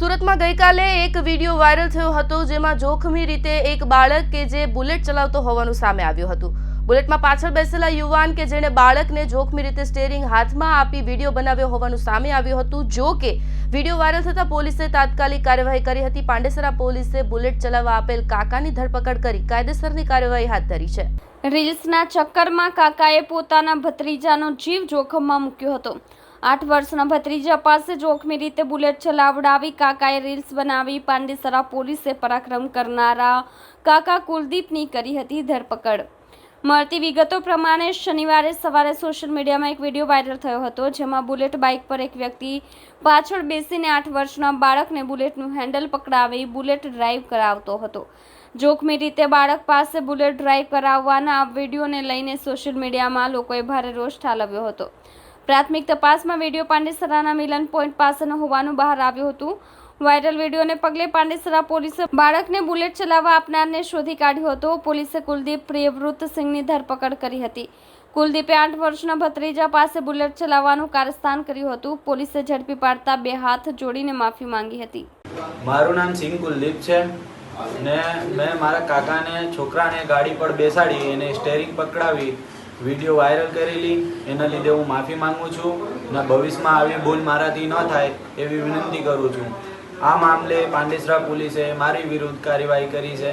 સુરતમાં ગઈકાલે એક વીડિયો વાયરલ થયો હતો જેમાં જોખમી રીતે એક બાળક કે જે બુલેટ ચલાવતો હોવાનું સામે આવ્યું હતું. બુલેટમાં પાછળ બેસેલા યુવાન કે જેણે બાળકને જોખમી રીતે સ્ટેરિંગ હાથમાં આપી વીડિયો બનાવ્યો હોવાનું સામે આવ્યું હતું. જો કે, વીડિયો વાયરલ થતા પોલીસે તાત્કાલિક કાર્યવાહી કરી હતી. પાંડેસરા પોલીસે બુલેટ ચલાવવા આપેલ કાકાની ધરપકડ કરી કાયદેસરની કાર્યવાહી હાથ ધરી છે. રીલ્સના ચક્કરમાં કાકાએ પોતાના ભત્રીજાનો જીવ જોખમમાં મૂક્યો હતો. આઠ વર્ષના ભત્રીજા પાસે જોખમી રીતે બુલેટ ચલાવડાવી, કાકાએ રીલ્સ બનાવી, પાંડેસરા પોલીસે પરાક્રમ કરનારા કાકા કુલદીપની કરી હતી ધરપકડ. મળતી વિગતો પ્રમાણે શનિવારે સવારે સોશિયલ મીડિયામાં એક વીડિયો વાયરલ થયો હતો, જેમાં બુલેટ બાઇક પર એક વ્યક્તિ પાછળ બેસીને આઠ વર્ષના બાળકને બુલેટનું હેન્ડલ પકડાવી બુલેટ ડ્રાઈવ કરાવતો હતો. જોખમી રીતે બાળક પાસે બુલેટ ડ્રાઈવ કરાવવાના વિડીયોને લઈને સોશિયલ મીડિયામાં લોકોએ ભારે રોષ ઠાલવ્યો હતો. પ્રાથમિક તપાસમાં વીડિયો પાંડેસરાના મિલન પોઈન્ટ પાસેનો હોવાનું બહાર આવ્યું હતું. વાયરલ વિડીયોને પગલે પાંડેસરા પોલીસે બાળકને બુલેટ ચલાવવા આપનારને શોધી કાઢ્યો હતો. પોલીસે કુલદીપ પ્રિયવૃત સિંહની ધરપકડ કરી હતી. કુલદીપે આઠ વર્ષના ભત્રીજા પાસે બુલેટ ચલાવવાનું કારસ્તાન કર્યું હતું. પોલીસે ઝડપી પાડતા બે હાથ જોડીને માફી માંગી હતી. મારું નામ સિંહ કુલદીપ છે ને મેં મારા કાકાને, છોકરાને ગાડી પર બેસાડી અને સ્ટેરિંગ પકડાવી વીડિયો વાયરલ કરેલી, એના લીધે હું માફી માંગુ છું ને ભવિષ્યમાં આવી ભૂલ મારાથી ન થાય એવી વિનંતી કરું છું. આ મામલે પાંડેસરા પોલીસે મારી વિરુદ્ધ કાર્યવાહી કરી છે.